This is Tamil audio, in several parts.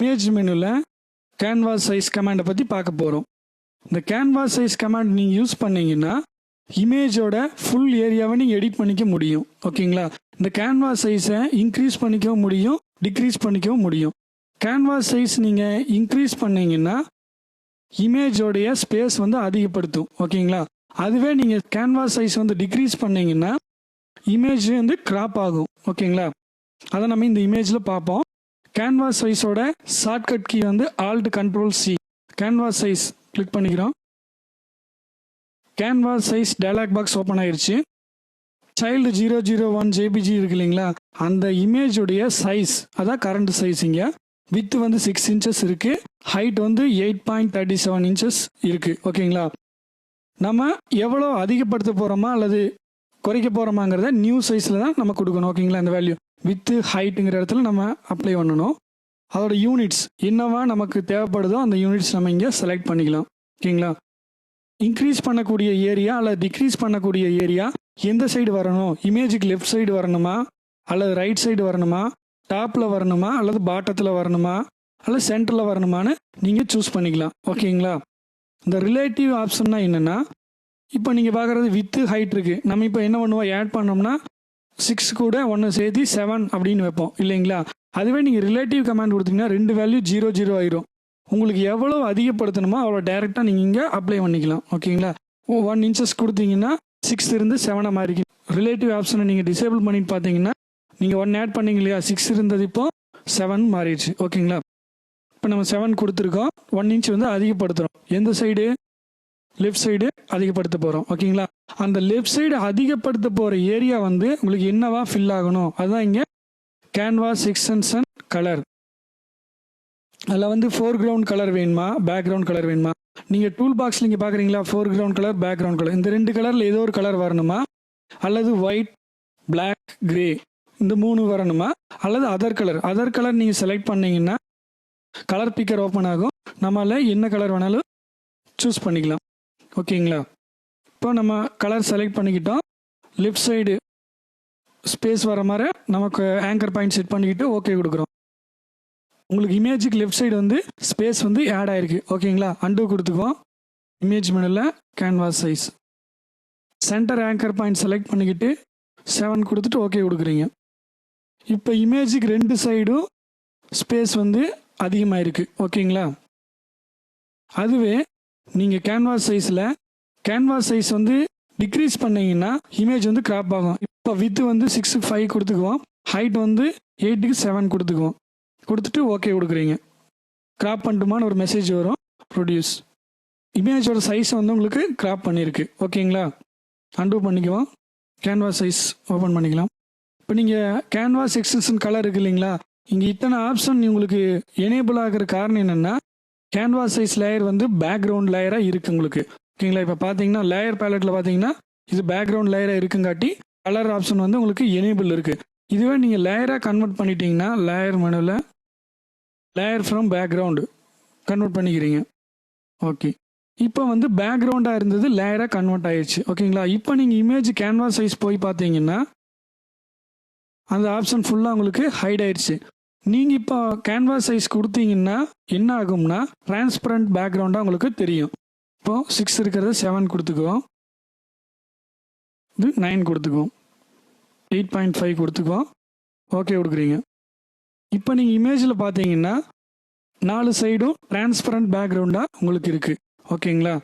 இமேஜ் மெனுவில் கேன்வாஸ் சைஸ் கமாண்டை பற்றி பார்க்க போகிறோம் இந்த கேன்வாஸ் சைஸ் கமாண்ட் நீங்கள் யூஸ் பண்ணிங்கன்னா இமேஜோட ஃபுல் ஏரியாவை நீங்கள் எடிட் பண்ணிக்க முடியும். ஓகேங்களா? இந்த கேன்வாஸ் சைஸை இன்க்ரீஸ் பண்ணிக்கவும் முடியும் டிக்ரீஸ் பண்ணிக்கவும் முடியும். கேன்வாஸ் சைஸ் நீங்கள் இன்க்ரீஸ் பண்ணிங்கன்னா இமேஜோடைய ஸ்பேஸ் வந்து அதிகப்படுத்தும். ஓகேங்களா? அதுவே நீங்கள் கேன்வாஸ் சைஸ் வந்து டிக்ரீஸ் பண்ணீங்கன்னா இமேஜ் வந்து கிராப் ஆகும். ஓகேங்களா? அதை நம்ம இந்த இமேஜில் பார்ப்போம். கேன்வாஸ் சைஸோட ஷார்ட்கட் கீ வந்து alt control C canvas size click பண்ணிக்கிறோம். Canvas size dialog box open ஆயிடுச்சு child zero zero one JPG இருக்கு இல்லைங்களா? அந்த இமேஜுடைய சைஸ் அதான் கரண்ட் சைஸ் இங்கே. வித் வந்து சிக்ஸ் இன்ச்சஸ் இருக்கு. ஹைட் வந்து eight point thirty seven inches இருக்கு. ஓகேங்களா நம்ம எவ்வளோ அதிகப்படுத்த போகிறோமா அல்லது குறைக்க போகிறோமாங்கிறத நியூ சைஸில் தான் நம்ம கொடுக்கணும். ஓகேங்களா இந்த வேல்யூ வித்து ஹைட்டுங்கிற இடத்துல நம்ம அப்ளை பண்ணணும். அதோட யூனிட்ஸ் என்னவா நமக்கு தேவைப்படுதோ அந்த யூனிட்ஸ் நம்ம இங்கே செலக்ட் பண்ணிக்கலாம். ஓகேங்களா? இன்க்ரீஸ் பண்ணக்கூடிய ஏரியா அல்லது டிக்ரீஸ் பண்ணக்கூடிய ஏரியா எந்த சைடு வரணும்? இமேஜுக்கு லெஃப்ட் சைடு வரணுமா? அல்லது ரைட் சைடு வரணுமா? டாப்பில் வரணுமா? அல்லது பாட்டத்தில் வரணுமா? அல்லது சென்டரில் வரணுமான்னு நீங்கள் சூஸ் பண்ணிக்கலாம். ஓகேங்களா? இந்த ரிலேட்டிவ் ஆப்ஷன்னா என்னென்னா இப்போ நீங்கள் பார்க்குறது வித்து ஹைட் இருக்குது நம்ம இப்போ என்ன பண்ணுவோம்? ஆட் பண்ணோம்னா சிக்ஸ் கூட ஒன்று சேர்த்து செவன் அப்படின்னு வைப்போம். இல்லைங்களா? அதுவே நீங்கள் ரிலேட்டிவ் கமாண்ட் கொடுத்தீங்கன்னா ரெண்டு வேல்யூ ஜீரோ ஜீரோ ஆயிரும். உங்களுக்கு எவ்வளோ அதிகப்படுத்தணுமோ அவ்வளோ டேரெக்டாக நீங்கள் இங்கே அப்ளை பண்ணிக்கலாம். ஓகேங்களா? ஒன் இன்ச்சஸ் கொடுத்தீங்கன்னா சிக்ஸ் இருந்து செவனாக மாறிக்கும் ரிலேட்டிவ் ஆப்ஷனை நீங்கள் டிசேபிள் பண்ணிட்டு பார்த்தீங்கன்னா நீங்கள் ஒன் ஆட் பண்ணிங்க இல்லையா? சிக்ஸ் இருந்தது இப்போ செவன் மாறிடுச்சு. ஓகேங்களா? இப்போ நம்ம செவன் கொடுத்துருக்கோம். ஒன் இன்ச் வந்து அதிகப்படுத்துகிறோம் எந்த சைடு லெஃப்ட் சைடு அதிகப்படுத்த போகிறோம் ஓகேங்களா அந்த லெஃப்ட் சைடு அதிகப்படுத்த போகிற ஏரியா வந்து உங்களுக்கு என்னவா ஃபில் ஆகணும்? அதுதான் இங்கே கேன்வாஸ் எக்ஸ்டென்ஷன் கலர் அதில் வந்து ஃபோர் கிரவுண்ட் கலர் வேணுமா? பேக்ரவுண்ட் கலர் வேணுமா? நீங்கள் டூல் பாக்ஸில் இங்கே பார்க்குறீங்களா foreground colour background colour இந்த ரெண்டு கலரில் ஏதோ ஒரு கலர் வரணுமா? அல்லது ஒயிட் பிளாக் கிரே இந்த மூணு வரணுமா? அல்லது அதர் கலர் அதர் கலர் நீங்கள் செலக்ட் பண்ணீங்கன்னா கலர் பிக்கர் ஓப்பன் ஆகும். நம்மளால் என்ன கலர் வேணாலும் சூஸ் பண்ணிக்கலாம். ஓகேங்களா? இப்போ நம்ம கலர் செலக்ட் பண்ணிக்கிட்டோம். லெஃப்ட் சைடு ஸ்பேஸ் வர மாதிரி நமக்கு ஆங்கர் பாயிண்ட் செட் பண்ணிக்கிட்டு ஓகே கொடுக்குறோம். உங்களுக்கு இமேஜுக்கு லெஃப்ட் சைடு வந்து ஸ்பேஸ் வந்து ஆட் ஆகிருக்கு ஓகேங்களா? அண்டு கொடுத்துக்குவோம். இமேஜ் மெனுவில் canvas size centre anchor point select பண்ணிக்கிட்டு செவன் கொடுத்துட்டு ஓகே கொடுக்குறீங்க. இப்போ இமேஜுக்கு ரெண்டு சைடும் ஸ்பேஸ் வந்து அதிகமாக இருக்குது ஓகேங்களா? அதுவே நீங்கள் கேன்வாஸ் சைஸில் கேன்வாஸ் சைஸ் வந்து டிக்ரீஸ் பண்ணிங்கன்னா இமேஜ் வந்து கிராப் ஆகும். இப்போ வித்து வந்து சிக்ஸுக்கு ஃபைவ் கொடுத்துக்குவோம். ஹைட் வந்து எயிட்டுக்கு செவன் கொடுத்துக்குவோம். கொடுத்துட்டு ஓகே கொடுக்குறீங்க. கிராப் பண்ணட்டுமான்னு ஒரு மெசேஜ் வரும். ப்ரொடியூஸ் இமேஜோட சைஸ் வந்து உங்களுக்கு கிராப் பண்ணியிருக்கு ஓகேங்களா அன்டூ பண்ணிக்குவோம். கேன்வாஸ் சைஸ் ஓப்பன் பண்ணிக்கலாம். இப்போ நீங்கள் கேன்வாஸ் எக்ஸ்டென்ஷன் கலர் இருக்கு இல்லைங்களா? இங்கே இத்தனை ஆப்ஷன் உங்களுக்கு எனேபிள் ஆகிற காரணம் என்னென்னா கேன்வாஸ் சைஸ் லேயர் வந்து பேக்ரவுண்ட் லேயராக இருக்குது உங்களுக்கு. ஓகேங்களா? இப்போ பார்த்தீங்கன்னா லேயர் பேலட்டில் பார்த்தீங்கன்னா இது பேக்ரவுண்ட் லேயராக இருக்குங்காட்டி கலர் ஆப்ஷன் வந்து உங்களுக்கு எனேபிள் இருக்குது இதுவே நீங்கள் லேயராக கன்வெர்ட் பண்ணிட்டீங்கன்னா லேயர் மெனுவில் லேயர் ஃப்ரம் பேக்ரவுண்டு கன்வெர்ட் பண்ணிக்கிறீங்க. ஓகே. இப்போ வந்து பேக்ரவுண்டாக இருந்தது லேயராக கன்வெர்ட் ஆயிடுச்சு ஓகேங்களா? இப்போ நீங்கள் இமேஜ் கேன்வாஸ் சைஸ் போய் பார்த்தீங்கன்னா அந்த ஆப்ஷன் ஃபுல்லாக உங்களுக்கு ஹைட் ஆயிடுச்சு நீங்கள் இப்போ கேன்வாஸ் சைஸ் கொடுத்தீங்கன்னா என்ன ஆகும்னா டிரான்ஸ்பரண்ட் பேக்ரவுண்டாக உங்களுக்கு தெரியும். இப்போ சிக்ஸ் இருக்கிறத செவன் கொடுத்துக்குவோம் இது நைன் கொடுத்துக்குவோம் எயிட் பாயிண்ட் ஃபைவ் கொடுத்துக்குவோம் ஓகே கொடுக்குறீங்க. இப்போ நீங்கள் இமேஜில் பார்த்தீங்கன்னா நாலு சைடும் டிரான்ஸ்பரண்ட் பேக்ரவுண்டாக உங்களுக்கு இருக்குது ஓகேங்களா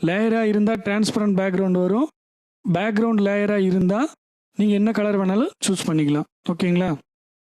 லேயராக இருந்தால் டிரான்ஸ்பரண்ட் பேக்ரவுண்ட் வரும். பேக்ரவுண்ட் லேயராக இருந்தால் நீங்கள் என்ன கலர் வேணாலும் சூஸ் பண்ணிக்கலாம். ஓகேங்களா